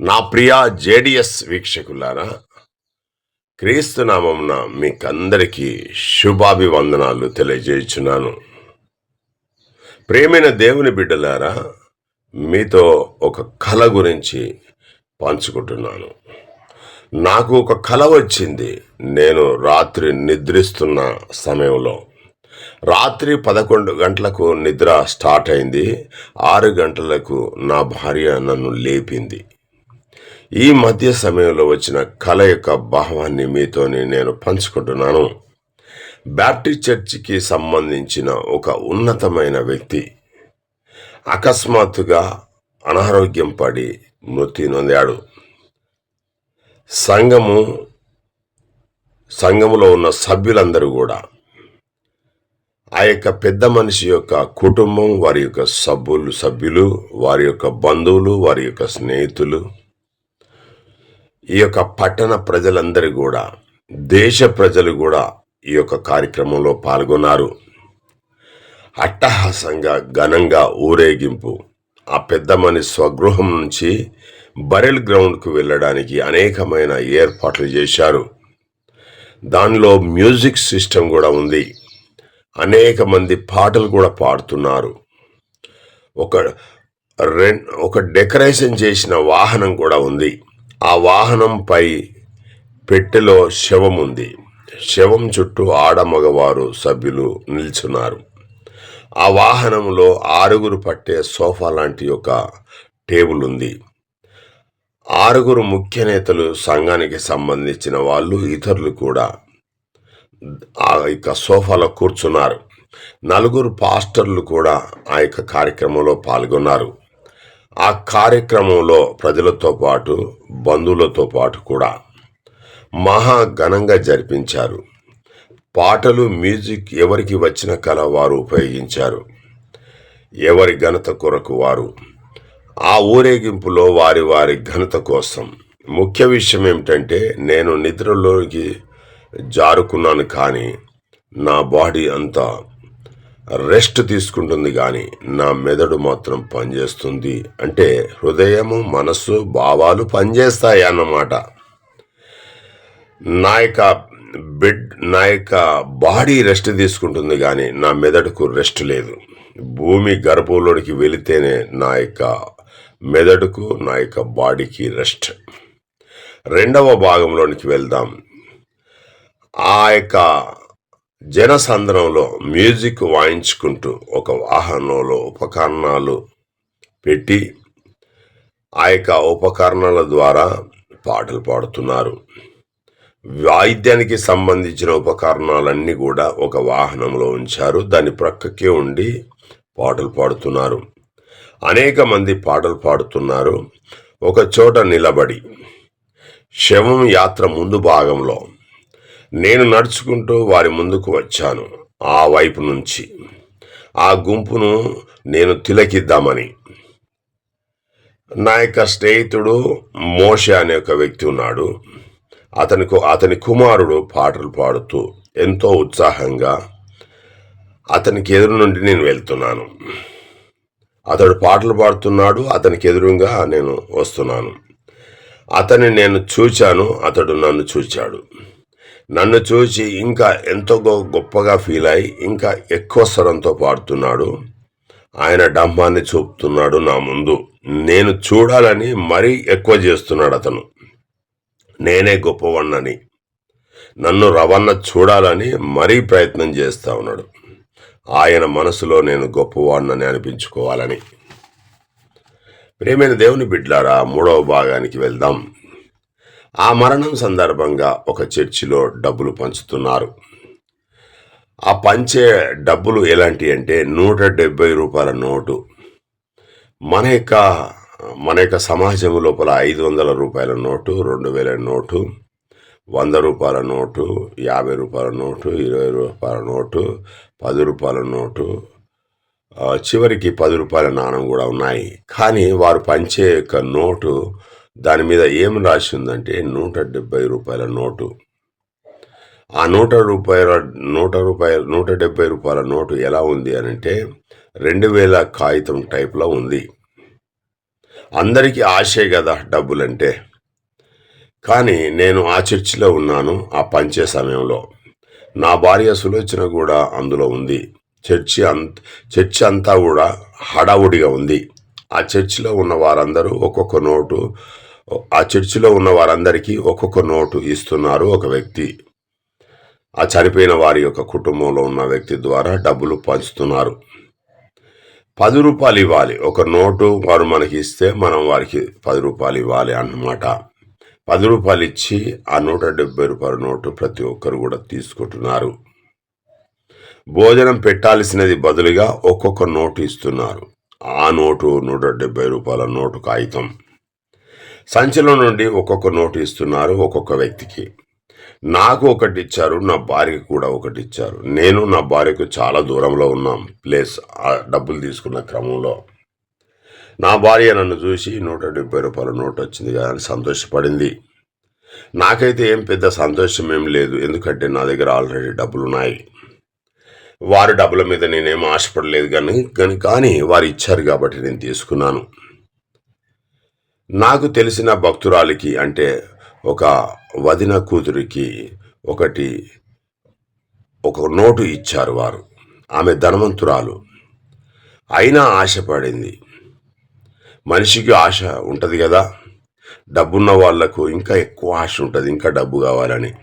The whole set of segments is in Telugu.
నా ప్రియ జేడిఎస్ వీక్షకులారా క్రీస్తు మీకందరికీ శుభాభివందనాలు తెలియజేయుచున్నాను. ప్రేమైన దేవుని బిడ్డలారా మీతో ఒక కళ గురించి పంచుకుంటున్నాను. నాకు ఒక కళ వచ్చింది. నేను రాత్రి నిద్రిస్తున్న సమయంలో. రాత్రి పదకొండు గంటలకు నిద్ర స్టార్ట్ అయింది. ఆరు గంటలకు నా భార్య నన్ను లేపింది. ఈ మధ్య సమయంలో వచ్చిన కళ యొక్క భావాన్ని మీతోని నేను పంచుకుంటున్నాను. బ్యాప్టిస్ట్ చర్చికి సంబంధించిన ఒక ఉన్నతమైన వ్యక్తి అకస్మాత్తుగా అనారోగ్యం పడి మృతి నొందాడు. సంఘము సంఘములో ఉన్న సభ్యులందరూ కూడా ఆ యొక్క పెద్ద మనిషి యొక్క కుటుంబం వారి యొక్క సభ్యులు సభ్యులు వారి యొక్క బంధువులు వారి యొక్క స్నేహితులు ఈ యొక్క పట్టణ ప్రజలందరూ కూడా దేశ ప్రజలు కూడా ఈ యొక్క కార్యక్రమంలో పాల్గొన్నారు. అట్టహాసంగా ఘనంగా ఊరేగింపు ఆ పెద్దమని స్వగృహం నుంచి బరెల్ గ్రౌండ్కు వెళ్ళడానికి అనేకమైన ఏర్పాట్లు చేశారు. దానిలో మ్యూజిక్ సిస్టమ్ కూడా ఉంది. అనేక మంది పాటలు కూడా పాడుతున్నారు. ఒక రెం ఒక డెకరేషన్ చేసిన వాహనం కూడా ఉంది. ఆ వాహనంపై పెట్టెలో శవం ఉంది శవం చుట్టూ ఆడమగవారు సభ్యులు నిల్చున్నారు. ఆ వాహనంలో ఆరుగురు పట్టే సోఫా లాంటి ఒక టేబుల్ ఉంది ఆరుగురు ముఖ్య నేతలు సంఘానికి సంబంధించిన వాళ్ళు ఇతరులు కూడా ఆ యొక్క సోఫాలో కూర్చున్నారు. నలుగురు పాస్టర్లు కూడా ఆ యొక్క కార్యక్రమంలో పాల్గొన్నారు. ఆ కార్యక్రమంలో ప్రజలతో పాటు బంధువులతో పాటు కూడా మహా ఘనంగా జరిపించారు. పాటలు మ్యూజిక్ ఎవరికి వచ్చిన కళ వారు ఉపయోగించారు. ఎవరి ఘనత కొరకు వారు. ఆ ఊరేగింపులో వారి వారి ఘనత కోసం. ముఖ్య విషయం ఏమిటంటే నేను నిద్రలోకి జారుకున్నాను కానీ నా బాడీ అంతా రెస్ట్ తీసుకుంటుంది కానీ నా మెదడు మాత్రం పనిచేస్తుంది. అంటే హృదయము మనస్సు భావాలు పనిచేస్తాయి అన్నమాట. నా యొక్క బెడ్ నా యొక్క బాడీ రెస్ట్ తీసుకుంటుంది కానీ నా మెదడుకు రెస్ట్ లేదు. భూమి గర్భంలోనికి వెళితేనే నా యొక్క మెదడుకు నా యొక్క బాడీకి రెస్ట్. రెండవ భాగంలోనికి వెళ్దాం. ఆ యొక్క జనసంద్రంలో మ్యూజిక్ వాయించుకుంటూ ఒక వాహనంలో ఉపకరణాలు పెట్టి ఆ యొక్క ఉపకరణాల ద్వారా పాటలు పాడుతున్నారు. వాయిద్యానికి సంబంధించిన ఉపకరణాలన్నీ కూడా ఒక వాహనంలో ఉంచారు. దాని ప్రక్కకే ఉండి పాటలు పాడుతున్నారు. అనేక మంది పాటలు పాడుతున్నారు. ఒక చోట నిలబడి శవం యాత్ర ముందు భాగంలో నేను నడుచుకుంటూ వారి ముందుకు వచ్చాను. ఆ వైపు నుంచి ఆ గుంపును నేను తిలకిద్దామని. నా యొక్క స్నేహితుడు మోషే అనే ఒక వ్యక్తి ఉన్నాడు. అతనికి అతని కుమారుడు పాటలు పాడుతూ ఎంతో ఉత్సాహంగా అతనికి ఎదురు నుండి నేను వెళ్తున్నాను. అతడు పాటలు పాడుతున్నాడు అతనికి ఎదురుగా నేను వస్తున్నాను. అతన్ని నేను చూచాను అతడు నన్ను చూచాడు. నన్ను చూసి ఇంకా ఎంతో గొప్పగా ఫీల్ అయి ఇంకా ఎక్కువ స్వరంతో పాడుతున్నాడు. ఆయన డంబాన్ని చూపుతున్నాడు నా ముందు. నేను చూడాలని మరీ ఎక్కువ చేస్తున్నాడు అతను. నేనే గొప్పవాణ్ణని. నన్ను రవణ చూడాలని మరీ ప్రయత్నం చేస్తా ఉన్నాడు. ఆయన మనసులో నేను గొప్పవాడినని అనిపించుకోవాలని. ప్రేమైన దేవుని బిడ్లారా మూడవ భాగానికి వెళ్దాం. ఆ మరణం సందర్భంగా ఒక చర్చిలో డబ్బులు పంచుతున్నారు. ఆ పంచే డబ్బులు ఎలాంటి అంటే నూట డెబ్బై రూపాయల నోటు. మన యొక్క మన యొక్క సమాజం లోపల ఐదు వందల రూపాయల నోటు రెండు వేల నోటు వంద రూపాయల నోటు యాభై రూపాయల నోటు ఇరవై రూపాయల నోటు పది రూపాయల నోటు చివరికి పది రూపాయల నాణం కూడా ఉన్నాయి. కానీ వారు పంచే యొక్క నోటు దాని మీద ఏం రాసి ఉందంటే నూట డెబ్బై రూపాయల నోటు. ఆ నూట రూపాయల నూట రూపాయల నూట డెబ్బై రూపాయల నోటు ఎలా ఉంది అని అంటే రెండు వేల కాగితం టైప్లో ఉంది. అందరికీ ఆశే కదా డబ్బులంటే. కానీ నేను ఆ చర్చిలో ఉన్నాను ఆ పంచే సమయంలో. నా భార్య సులోచన కూడా అందులో ఉంది. చర్చి అంత చర్చి అంతా కూడా హడావుడిగా ఉంది. ఆ చర్చిలో ఉన్న వారందరూ ఒక్కొక్క నోటు ఆ చర్చిలో ఉన్న వారందరికీ ఒక్కొక్క నోటు ఇస్తున్నారు ఒక వ్యక్తి. ఆ చనిపోయిన వారి యొక్క కుటుంబంలో ఉన్న వ్యక్తి ద్వారా డబ్బులు పంచుతున్నారు. పది రూపాయలు ఇవ్వాలి. ఒక నోటు వారు మనకి ఇస్తే మనం వారికి పది రూపాయలు ఇవ్వాలి అన్నమాట. పది రూపాయలు ఇచ్చి ఆ నూట డెబ్బై రూపాయల నోటు ప్రతి ఒక్కరు కూడా తీసుకుంటున్నారు. భోజనం పెట్టాల్సినది బదులుగా ఒక్కొక్క నోటు ఇస్తున్నారు. ఆ నోటు నూట డెబ్బై రూపాయల నోటు కాగితం సంచిలో నుండి ఒక్కొక్క నోటు ఇస్తున్నారు ఒక్కొక్క వ్యక్తికి. నాకు ఒకటి ఇచ్చారు నా భార్యకు కూడా ఒకటి ఇచ్చారు నేను నా భార్యకు చాలా దూరంలో ఉన్నాం ప్లేస్ ఆ డబ్బులు తీసుకున్న క్రమంలో. నా భార్య నన్ను చూసి నూట డెబ్బై రూపాయల నోట్ వచ్చింది కదా అని సంతోషపడింది. నాకైతే ఏం పెద్ద సంతోషం ఏం లేదు ఎందుకంటే నా దగ్గర ఆల్రెడీ డబ్బులు ఉన్నాయి వారి డబ్బుల మీద నేనేం ఆశపడలేదు కానీ కానీ కానీ వారు ఇచ్చారు కాబట్టి నేను తీసుకున్నాను. నాకు తెలిసిన భక్తురాలికి అంటే ఒక వదిన కూతురికి ఒకటి ఒక నోటు ఇచ్చారు వారు. ఆమె ధనవంతురాలు. అయినా ఆశపడింది. మనిషికి ఆశ ఉంటుంది కదా. డబ్బున్న వాళ్ళకు ఇంకా ఎక్కువ ఆశ ఉంటుంది. ఇంకా డబ్బు కావాలని.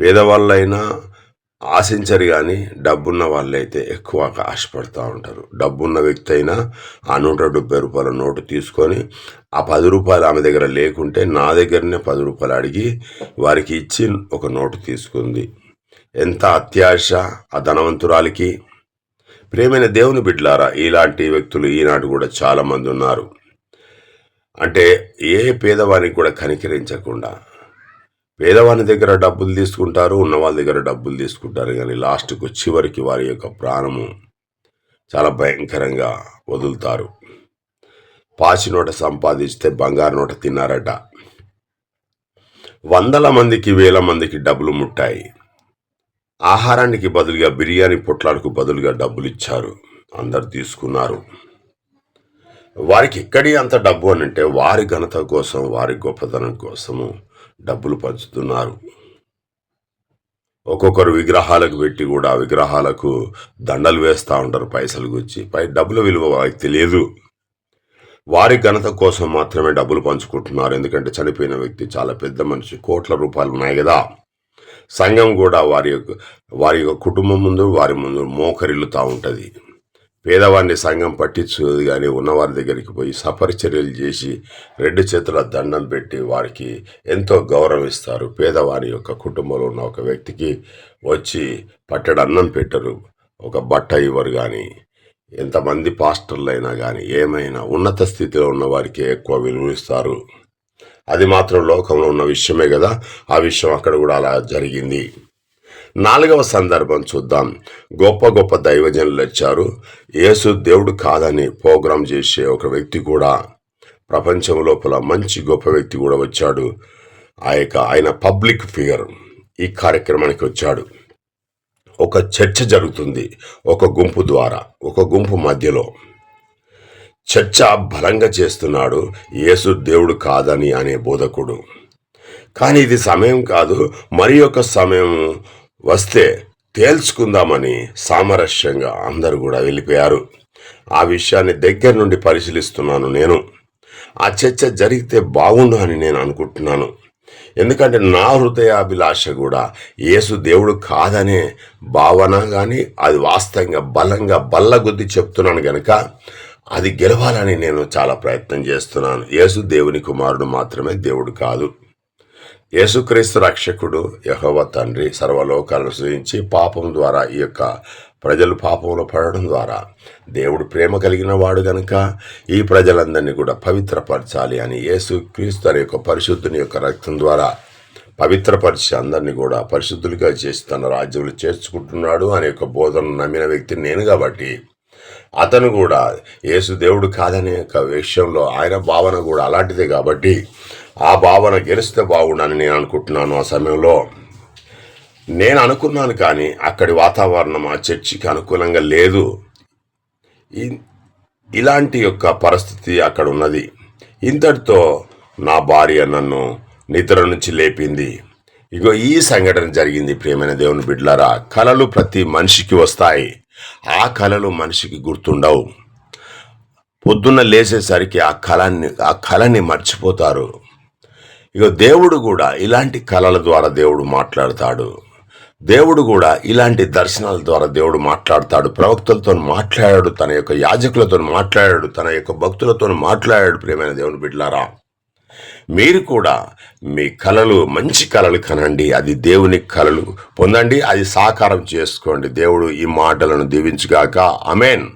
పేదవాళ్ళైనా ఆశించరు కానీ డబ్బున్న వాళ్ళైతే ఎక్కువ ఆశపడుతూ ఉంటారు. డబ్బున్న వ్యక్తి అయినా ఆ నూట డెబ్బై రూపాయల నోటు తీసుకొని ఆ పది రూపాయలు ఆమె దగ్గర లేకుంటే నా దగ్గరనే పది రూపాయలు అడిగి వారికి ఇచ్చి ఒక నోటు తీసుకుంది. ఎంత అత్యాశ ఆ ధనవంతురాలికి. ప్రేమైన దేవుని బిడ్డలారా ఇలాంటి వ్యక్తులు ఈనాడు కూడా చాలామంది ఉన్నారు. అంటే ఏ పేదవానికి కూడా కనికరించకుండా పేదవాని దగ్గర డబ్బులు తీసుకుంటారు ఉన్న వాళ్ళ దగ్గర డబ్బులు తీసుకుంటారు. కానీ లాస్ట్కు చివరికి వారి యొక్క ప్రాణము చాలా భయంకరంగా వదులుతారు. పాచి నోట సంపాదిస్తే బంగారు నోట తిన్నారట. వందల మందికి వేల మందికి డబ్బులు ముట్టాయి. ఆహారానికి బదులుగా బిర్యానీ పొట్లాలకు బదులుగా డబ్బులు ఇచ్చారు. అందరు తీసుకున్నారు. వారికి ఎక్కడి అంత డబ్బు అని అంటే వారి ఘనత కోసం వారి గొప్పతనం కోసము డబ్బులు పంచుతున్నారు. ఒక్కొక్కరు విగ్రహాలకు పెట్టి కూడా విగ్రహాలకు దండలు వేస్తూ ఉంటారు పైసలు గుచ్చి. పై డబ్బుల విలువ వారికి తెలియదు. వారి ఘనత కోసం మాత్రమే డబ్బులు పంచుకుంటున్నారు. ఎందుకంటే చనిపోయిన వ్యక్తి చాలా పెద్ద మనిషి. కోట్ల రూపాయలు ఉన్నాయి కదా. సంఘం కూడా వారి యొక్క వారి యొక్క కుటుంబం ముందు వారి ముందు మోకరిల్లుతూ ఉంటుంది. పేదవాడిని సంఘం పట్టించుకోదు కానీ ఉన్నవారి దగ్గరికి పోయి సపరిచర్యలు చేసి రెండు చేతుల దండం పెట్టి వారికి ఎంతో గౌరవిస్తారు. పేదవారి యొక్క కుటుంబంలో ఉన్న ఒక వ్యక్తికి వచ్చి పట్టెడు అన్నం పెట్టరు. ఒక బట్ట ఇవ్వరు కానీ ఎంతమంది పాస్టర్లైనా కానీ ఏమైనా ఉన్నత స్థితిలో ఉన్న వారికి ఎక్కువ విలువిస్తారు అది మాత్రం లోకంలో ఉన్న విషయమే కదా. ఆ విషయం అక్కడ కూడా అలా జరిగింది. నాలుగవ సందర్భం చూద్దాం. గొప్ప గొప్ప దైవజనులు వచ్చారు యేసు దేవుడు కాదని ప్రోగ్రాం చేసే ఒక వ్యక్తి కూడా ప్రపంచం లోపల మంచి గొప్ప వ్యక్తి కూడా వచ్చాడు. ఆ యొక్క ఆయన పబ్లిక్ ఫిగర్ ఈ కార్యక్రమానికి వచ్చాడు. ఒక చర్చ జరుగుతుంది ఒక గుంపు ద్వారా ఒక గుంపు మధ్యలో. చర్చ బలంగా చేస్తున్నాడు యేసు దేవుడు కాదని అనే బోధకుడు. కానీ ఇది సమయం కాదు మరి ఒక సమయం వస్తే తేల్చుకుందామని సామరస్యంగా అందరూ కూడా వెళ్ళిపోయారు. ఆ విషయాన్ని దగ్గర నుండి పరిశీలిస్తున్నాను నేను. ఆ చర్చ జరిగితే బాగుండు అని నేను అనుకుంటున్నాను. ఎందుకంటే నా హృదయాభిలాష కూడా యేసు దేవుడు కాదనే భావన కానీ అది వాస్తవంగా బలంగా బల్లగుద్ది చెప్తున్నాను గనక అది గెలవాలని నేను చాలా ప్రయత్నం చేస్తున్నాను. యేసు దేవుని కుమారుడు మాత్రమే దేవుడు కాదు. యేసుక్రీస్తు రక్షకుడు యహోవ తండ్రి సర్వలోకాలను సృజించి పాపం ద్వారా ఈ యొక్క ప్రజలు పాపంలో పడడం ద్వారా దేవుడు ప్రేమ కలిగిన వాడు గనుక ఈ ప్రజలందరినీ కూడా పవిత్రపరచాలి అని యేసుక్రీస్తు అనే యొక్క పరిశుద్ధుని యొక్క రక్తం ద్వారా పవిత్రపరిచి అందరినీ కూడా పరిశుద్ధులుగా చేసి తన రాజ్యంలో చేర్చుకుంటున్నాడు అనే యొక్క బోధన నమ్మిన వ్యక్తి నేను కాబట్టి. అతను కూడా యేసు దేవుడు కాదనే యొక్క విషయంలో ఆయన భావన కూడా అలాంటిదే కాబట్టి ఆ భావన గెలిస్తే బాగుండని నేను అనుకుంటున్నాను ఆ సమయంలో. నేను అనుకున్నాను కానీ అక్కడి వాతావరణం ఆ చర్చికి అనుకూలంగా లేదు. ఇలాంటి యొక్క పరిస్థితి అక్కడ ఉన్నది. ఇంతటితో నా భార్య నన్ను నిద్ర నుంచి లేపింది. ఇగో ఈ సంఘటన జరిగింది ప్రియమైన దేవుని బిడ్లారా కళలు ప్రతి మనిషికి వస్తాయి. ఆ కళలు మనిషికి గుర్తుండవు. పొద్దున్న లేచేసరికి ఆ కళని ఆ కళని మర్చిపోతారు. ఇక దేవుడు కూడా ఇలాంటి కళల ద్వారా దేవుడు మాట్లాడతాడు. దేవుడు కూడా ఇలాంటి దర్శనాల ద్వారా దేవుడు మాట్లాడతాడు. ప్రవక్తలతో మాట్లాడాడు తన యొక్క యాజకులతో మాట్లాడాడు తన యొక్క భక్తులతో మాట్లాడాడు ప్రియమైన దేవుని బిడ్లారా మీరు కూడా మీ కళలు మంచి కళలు కనండి. అది దేవుని కళలు. పొందండి అది సాకారం చేసుకోండి. దేవుడు ఈ మాటలను దీవించుగాక. అమెన్